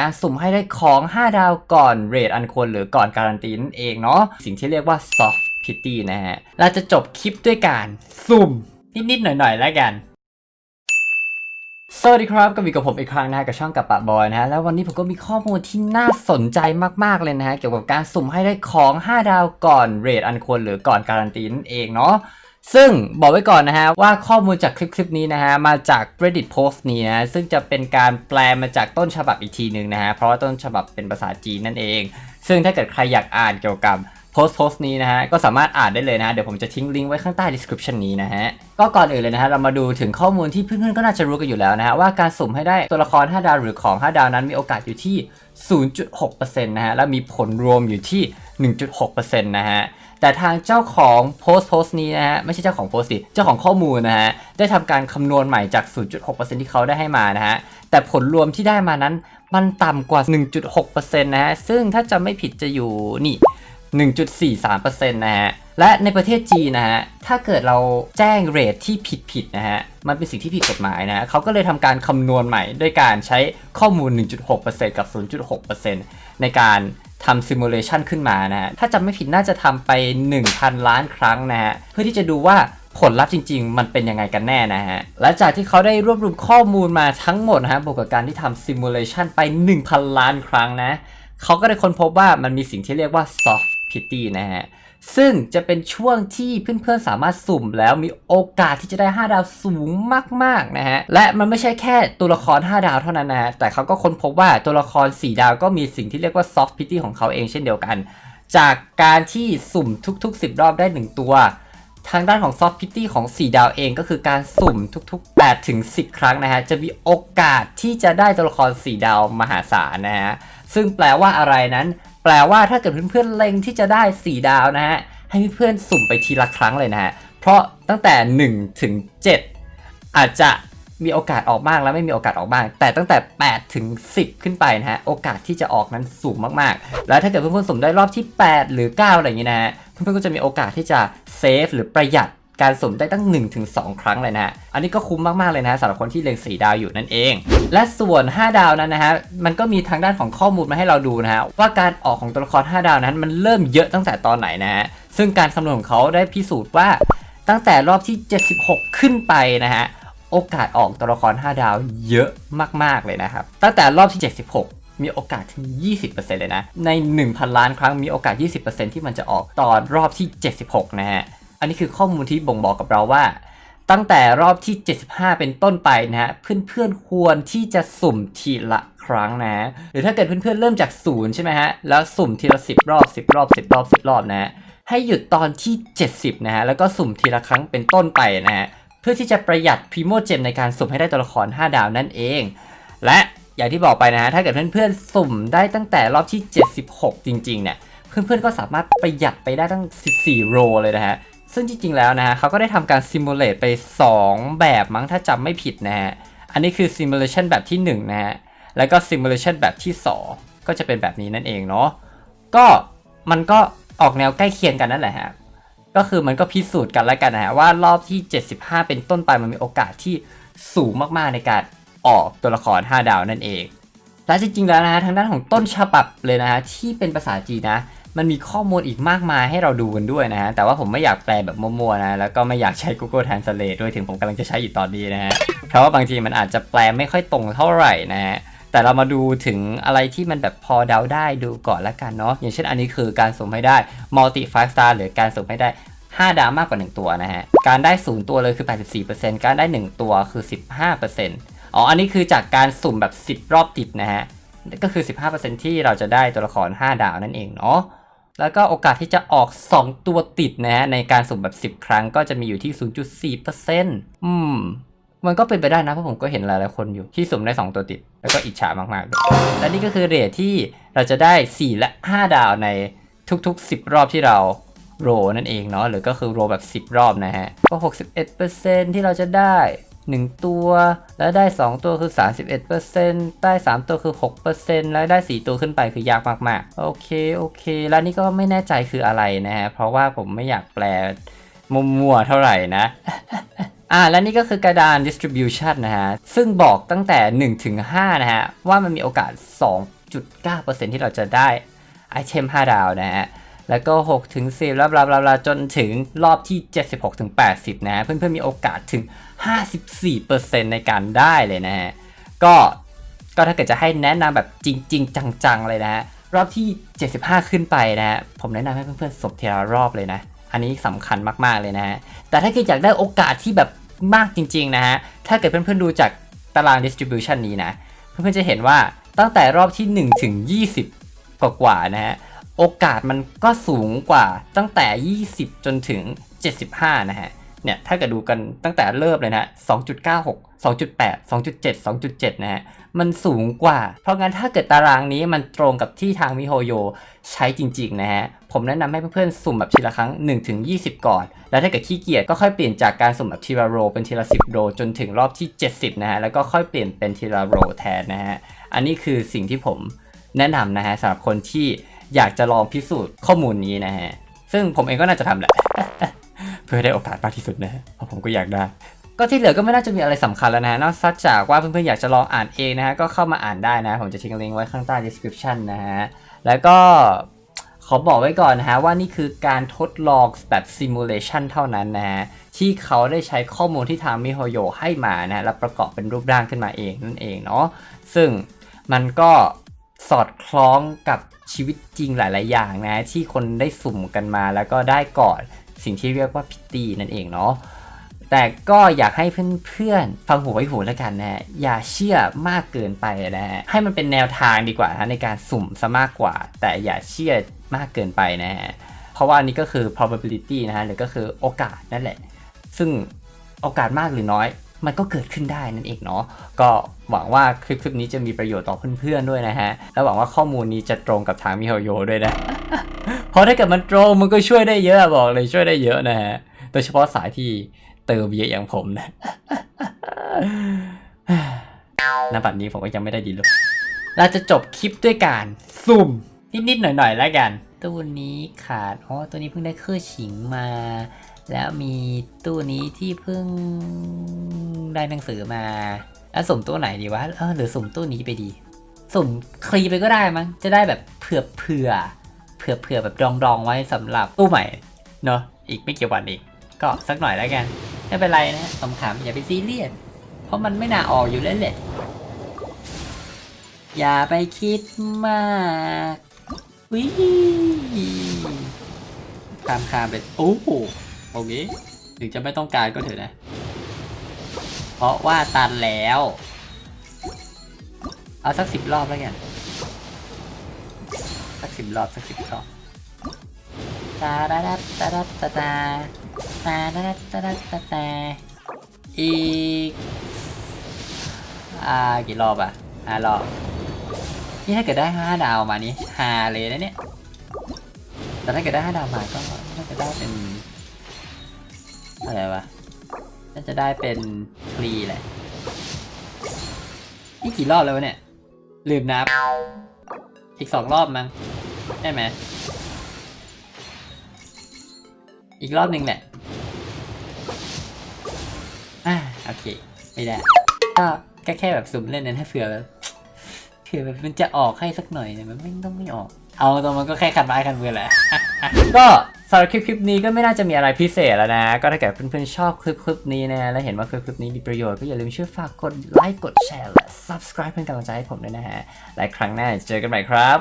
การสุ่มให้ได้ของ 5 ดาวก่อนเรทอันควรหรือก่อนการันตีนั่นเองเนาะสิ่งที่เรียกว่า soft pity นะฮะ เราจะจบคลิปด้วยการสุ่ม นิด ๆ หน่อย ๆ แล้วกันสวัสดีครับก็มีกับผมอีกครั้งนะฮะกับช่องกับปะบอยนะฮะแล้ววันนี้ผมก็มีข้อมูลที่น่าสนใจมากๆเลยนะฮะเกี่ยวกับการสุ่มให้ได้ของ 5 ดาวก่อนเรทอันควรหรือก่อนการันตีนั่นเองเนาะ ซึ่งบอกไว้ก่อนนะฮะว่าข้อมูลจากคลิปคลิปนี้นะฮะมาจาก Reddit post นี้นะซึ่งจะเป็นการแปลมาจากต้นฉบับอีกทีหนึ่งนะฮะเพราะว่าต้นฉบับเป็นภาษาจีนนั่นเอง ซึ่งถ้าเกิดใครอยากอ่านเกี่ยวกับโพสต์โพสต์นี้นะฮะก็สามารถอ่านได้เลยนะเดี๋ยวผมจะทิ้งลิงก์ไว้ข้างใต้ description นี้นะฮะก็ก่อนอื่นเลยนะฮะเรามาดูถึงข้อมูลที่เพื่อนๆก็น่าจะรู้กันอยู่แล้วนะฮะว่าการสุ่มให้ได้ตัวละคร 5 ดาวหรือของ 5 ดาวนั้นมีโอกาสอยู่ที่ 0.6%นะฮะและมีผลรวมอยู่ที่ 1.6%นะฮะ แต่ทางเจ้าของโพสต์โพสต์นี้นะฮะไม่ใช่เจ้าของโพสต์สิเจ้าของข้อมูลนะฮะได้ทำการคำนวณใหม่จาก 0.6%ที่เขาได้ให้มานะฮะแต่ผลรวมที่ได้มานั้นมันต่ำกว่า 1.6%นะฮะซึ่งถ้าจำไม่ผิดจะอยู่นี่1.43%นะฮะ และในประเทศจีนนะฮะ ถ้าเกิดเราแจ้งเรทที่ผิดผิดๆนะฮะ มันเป็นสิ่งที่ผิดกฎหมายนะฮะเขาก็เลยทำการคำนวณใหม่ด้วยการใช้ข้อมูล 1.6%กับ 0.6%ในการ ทำซิมูเลชันขึ้นมานะฮะ ถ้าจำไม่ผิดน่าจะทำไป 1,000 ล้านครั้งนะฮะ เพื่อที่จะดูว่าผลลัพธ์จริง ๆ มันเป็นยังไงกันแน่นะฮะและจากที่เขาได้รวบรวมข้อมูลมาทั้งหมดนะฮะ บวกกับการที่ทำซิมูเลชันไป 1,000 ล้านครั้งนะ เขาก็ได้ค้นพบว่ามันมีสิ่งที่เรียกว่า soft pity นะฮะ ซึ่งจะเป็นช่วงที่เพื่อนๆสามารถสุ่มแล้วมีโอกาสที่จะได้ 5 ดาวสูงมากๆนะฮะ และมันไม่ใช่แค่ตัวละคร 5 ดาวเท่านั้นนะฮะแต่เขาก็ค้นพบว่าตัวละคร 4 ดาวก็มีสิ่งที่เรียกว่า soft pity ของเขาเองเช่นเดียวกัน จากการที่สุ่มทุกๆ 10 รอบได้ 1 ตัว ทางด้านของ Soft Pity ของ 4 ดาวเองก็คือการสุ่มทุกๆ8ถึง10 ครั้งนะฮะ จะมีโอกาสที่จะได้ตัวละคร 4 ดาวมหาศาลนะฮะ ซึ่งแปลว่าอะไรนั้น แปลว่าถ้าเกิดเพื่อนๆเล็งที่จะได้ 4 ดาวนะฮะ ให้เพื่อนๆสุ่มไปทีละครั้งเลยนะฮะ เพราะตั้งแต่ 1 ถึง 7 อาจจะมีโอกาสออกบ้างและไม่มีโอกาสออกบ้าง แต่ตั้งแต่ 8 ถึง 10 ขึ้นไปนะฮะ โอกาสที่จะออกนั้นสูงมากๆ แล้วถ้าเกิดเพื่อนๆสุ่มได้รอบที่ 8 หรือ 9 อะไรอย่างนี้นะฮะ เพื่อนๆก็จะมีโอกาสที่จะเซฟหรือประหยัด การสุ่มได้ตั้ง 1-2 ครั้งเลยนะฮะ อันนี้ก็คุ้มมาก ๆ เลยนะฮะสำหรับคนที่เล็ง4ดาวอยู่นั่นเอง และส่วน 5 ดาวนั้นนะฮะ มันก็มีทางด้านของข้อมูลมาให้เราดูนะฮะ ว่าการออกของตัวละคร 5 ดาวนั้นมันเริ่มเยอะตั้งแต่ตอนไหนนะฮะ ซึ่งการคำนวณของเขาได้พิสูจน์ว่าตั้งแต่รอบที่ 76 ขึ้นไปนะฮะ โอกาสออกตัวละคร 5 ดาวเยอะมาก ๆ เลยนะครับ ตั้งแต่รอบที่ 76มีโอกาสถึง 20%เลยนะ ใน 1,000 ล้านครั้งมีโอกาส 20%ที่มันจะออกตอนรอบที่ 76 นะฮะ อันนี้คือข้อมูลที่บ่งบอกกับเราว่า ตั้งแต่รอบที่ 75 เป็นต้นไปนะฮะเพื่อนๆควรที่จะสุ่มทีละครั้งนะฮะหรือถ้าเกิดเพื่อนๆเริ่มจากศูนย์ใช่ไหมฮะแล้วสุ่มทีละ 10 รอบ 10 รอบ 10 รอบ 10 รอบนะฮะให้หยุดตอนที่ 70 นะฮะแล้วก็สุ่มทีละครั้งเป็นต้นไปนะฮะเพื่อที่จะประหยัดพรีโมเจมในการสุ่มให้ได้ตัวละคร 5 ดาวนั่นเอง และอย่างที่บอกไปนะฮะถ้าเกิดเพื่อนๆสุ่มได้ตั้งแต่รอบที่ 76 จริงๆเนี่ยเพื่อนๆก็สามารถประหยัดไปได้ตั้ง 14 โรเลยนะฮะ ซึ่งจริงๆแล้วนะฮะเขาก็ได้ทำการซิมูเลตไป 2 แบบมั้งถ้าจำไม่ผิดนะฮะ อันนี้คือซิมูเลชันแบบที่1นะฮะ แล้วก็ซิมูเลชันแบบที่ 2 ก็จะเป็นแบบนี้นั่นเองเนาะ ก็มันก็ออกแนวใกล้เคียงกันนั่นแหละฮะ ก็คือมันก็พิสูจน์กันแล้วกันนะฮะว่ารอบที่ 75 เป็นต้นไปมันมีโอกาสที่สูงมากๆในการออกตัวละคร 5 ดาวนั่นเอง และจริงๆแล้วนะฮะทางด้านของต้นฉบับเลยนะฮะที่เป็นภาษาจีนนะ มันมีข้อมูลอีกมากมายให้เราดูกันด้วยนะฮะ แต่ว่าผมไม่อยากแปลแบบมั่วๆนะ แล้วก็ไม่อยากใช้ Google Translate ด้วยถึงผมกำลังจะใช้อยู่ตอนนี้นะฮะ เพราะว่าบางทีมันอาจจะแปลไม่ค่อยตรงเท่าไหร่นะฮะ แต่เรามาดูถึงอะไรที่มันแบบพอเดาได้ดูก่อนละกันเนาะ อย่างเช่นอันนี้คือการสุ่มให้ได้ multi 5 star หรือการสุ่มให้ได้5ดาวมากกว่า 1 ตัวนะฮะ การได้ 0 ตัวเลยคือ 84%การได้ 1 ตัวคือ 15%อ๋อ อันนี้คือจากการสุ่มแบบ 10 รอบติดนะฮะ ก็คือ 15%ที่เราจะได้ตัวละคร 5 ดาวนั่นเองเนาะ แล้วก็โอกาสที่จะออก 2 ตัวติดนะฮะในการสุ่มแบบ 10 ครั้งก็จะมีอยู่ที่ 0.4%อืม มันก็เป็นไปได้นะเพราะผมก็เห็นหลายๆคนอยู่ที่สุ่มได้ 2 ตัวติด แล้วก็อิจฉามากๆด้วยและนี่ก็คือเรทที่เราจะได้ 4 และ 5 ดาวในทุก ๆ 10 รอบที่เราโรนั่นเองเนาะหรือก็คือโรแบบ 10 รอบนะฮะก็ 61%ที่เราจะได้ 1 ตัว แล้วได้ 2 ตัวคือ 31%ได้ 3 ตัวคือ 6%แล้วได้ 4 ตัวขึ้นไปคือยากมากๆ โอเค โอเค แล้วนี่ก็ไม่แน่ใจคืออะไรนะฮะ เพราะว่าผมไม่อยากแปลมุมมัวเท่าไหร่นะ อ่า และนี่ก็คือกระดาน distribution นะฮะ ซึ่งบอกตั้งแต่ 1 ถึง 5 นะฮะ ว่ามันมีโอกาส 2.9%ที่เราจะได้ไอเทม 5 ดาวนะฮะ แล้วก็ 6 ถึง 10แล้วบลาบลาบลาจนถึงรอบที่ 76 ถึง 80 นะฮะ เพื่อนๆ มีโอกาสถึง 54%ในการได้เลยนะฮะ ก็ก็ถ้าเกิดจะให้แนะนำแบบจริง ๆ จังๆ เลยนะฮะ รอบที่ 75 ขึ้นไปนะฮะ ผมแนะนำให้เพื่อนๆสบเทละรอบเลยนะ อันนี้สำคัญมากๆเลยนะฮะ แต่ถ้าเกิดอยากได้โอกาสที่แบบมากจริง ๆ นะฮะ ถ้าเกิดเพื่อนๆ ดูจากตาราง distribution นี้นะ เพื่อนๆ จะเห็นว่าตั้งแต่รอบที่ 1 ถึง 20 กว่าๆนะฮะ โอกาสมันก็สูงกว่าตั้งแต่ 20 จนถึง 75 นะฮะ เนี่ย ถ้าเกิดดูกันตั้งแต่เริ่มเลยนะ2.96 2.8 2.7 2.7 นะฮะ มันสูงกว่า เพราะงั้นถ้าเกิดตารางนี้มันตรงกับที่ทางมิโฮโยใช้จริงๆนะฮะ ผมแนะนำให้เพื่อนๆ สุ่มแบบทีละครั้ง 1-20 ก่อน แล้วถ้าเกิดขี้เกียจก็ค่อยเปลี่ยนจากการสุ่มแบบทีละโรเป็นทีละ 10 โรจนถึงรอบที่ 70 นะฮะ แล้วก็ค่อยเปลี่ยนเป็นทีละโรแทนนะฮะ อันนี้คือสิ่งที่ผมแนะนำนะฮะสำหรับคนที่ อยากจะลองพิสูจน์ข้อมูลนี้นะฮะ ซึ่งผมเองก็น่าจะทำแหละ เพื่อได้โอกาสมากที่สุดนะฮะเพราะผมก็อยากได้ ก็ที่เหลือก็ไม่น่าจะมีอะไรสำคัญแล้วนะฮะ นอกจากว่าเพื่อนๆอยากจะลองอ่านเองนะฮะ ก็เข้ามาอ่านได้นะ ผมจะทิ้งลิงก์ไว้ข้างใต้ description นะฮะ แล้วก็ขอบอกไว้ก่อนนะฮะว่านี่คือการทดลองแบบ simulation เท่านั้นนะฮะ ที่เขาได้ใช้ข้อมูลที่ทางมิโฮโยให้มานะฮะแล้วประกอบเป็นรูปร่างขึ้นมาเองนั่นเองเนาะซึ่งมันก็สอดคล้องกับ ชีวิตจริงหลาย ๆ อย่างนะ ที่คนได้สุ่มกันมาแล้วก็ได้กอนสิ่งที่เรียกว่าพิตตี้นั่นเองเนาะแต่ก็อยากให้เพื่อนๆ ฟังหูไว้หูแล้วกันนะฮะอย่าเชื่อมากเกินไปนะฮะให้มันเป็นแนวทางดีกว่านะในการสุ่มซะมากกว่า แต่อย่าเชื่อมากเกินไปนะฮะเพราะว่าอันนี้ก็คือ probability นะฮะหรือก็คือโอกาสนั่นแหละ ซึ่งโอกาสมากหรือน้อย มันก็เกิดขึ้นได้นั่นเองเนาะก็หวังว่าคลิปคลิปนี้จะมีประโยชน์ต่อเพื่อนๆด้วยนะฮะ และหวังว่าข้อมูลนี้จะตรงกับทางมิโฮโยด้วยนะ เพราะถ้าเกิดมันตรงมันก็ช่วยได้เยอะบอกเลยช่วยได้เยอะนะฮะ โดยเฉพาะสายที่เติมเยอะอย่างผมนะณบัดนี้ผมก็ยังไม่ได้ดีเลยเราจะจบคลิปด้วยการซุ่มนิดๆหน่อยๆแล้วกันตู้นี้ขาด อ๋อ ตัวนี้เพิ่งได้เครื่องฉิงมา แล้วมีตู้นี้ที่เพิ่งได้หนังสือมา แล้วสุ่มตู้ไหนดีวะ เออหรือสุ่มตู้นี้ไปดี สุ่มคลีไปก็ได้มั้ง จะได้แบบเผื่อเผื่อเผื่อเผื่อแบบดองดองไว้สำหรับตู้ใหม่ เนอะอีกไม่กี่วันอีกก็สักหน่อยแล้วกัน ไม่เป็นไรนะขำๆอย่าไปซีเรียส เพราะมันไม่น่าออกอยู่แล้วแหละ อย่าไปคิดมากวิตามคามไปโอ้ โหโอเคถึงจะไม่ต้องการก็เถอะนะ เพราะว่าตันแล้ว เอาสักสิบรอบแล้วกันสักสิบรอบสักสิบรอบตาดาดาตาดาตาตาตาดาดาตาดาตาตาอีกอ่ากี่รอบอะห้ารอบนี่ถ้าเกิดได้ห้าดาวมานี่ฮาเลยนะเนี่ยแต่ถ้าเกิดได้ห้าดาวมาก็น่าจะได้เป็น อะไรวะ น่าจะได้เป็นฟรีแหละ นี่กี่รอบแล้วเนี่ย ลืมนับ อีกสองรอบมั้งได้ไหม อีกรอบหนึ่งแหละ อ่าโอเค ไม่ได้ก็แค่แค่แบบสุ่มเล่นนั้นให้เผื่อแบบเผื่อแบบมันจะออกให้สักหน่อยเนี่ยมันไม่ต้องไม่ออก เอาตรงมันก็แค่คันไม้คันมือแหละ ก็ำหรับคลิปคลิปนี้ก็ไม่น่าจะมีอะไรพิเศษแล้วนะ ก็ถ้าเกิดเพื่อนๆชอบคลิปคลิปนี้นะ และเห็นว่าคลิปคลิปนี้มีประโยชน์ก็อย่าลืมช่วยฝากกดไลค์กดแชร์และ subscribe เป็นกำลังใจให้ผมด้วยนะฮะและครั้งหน้าเจอกันใหม่ครับ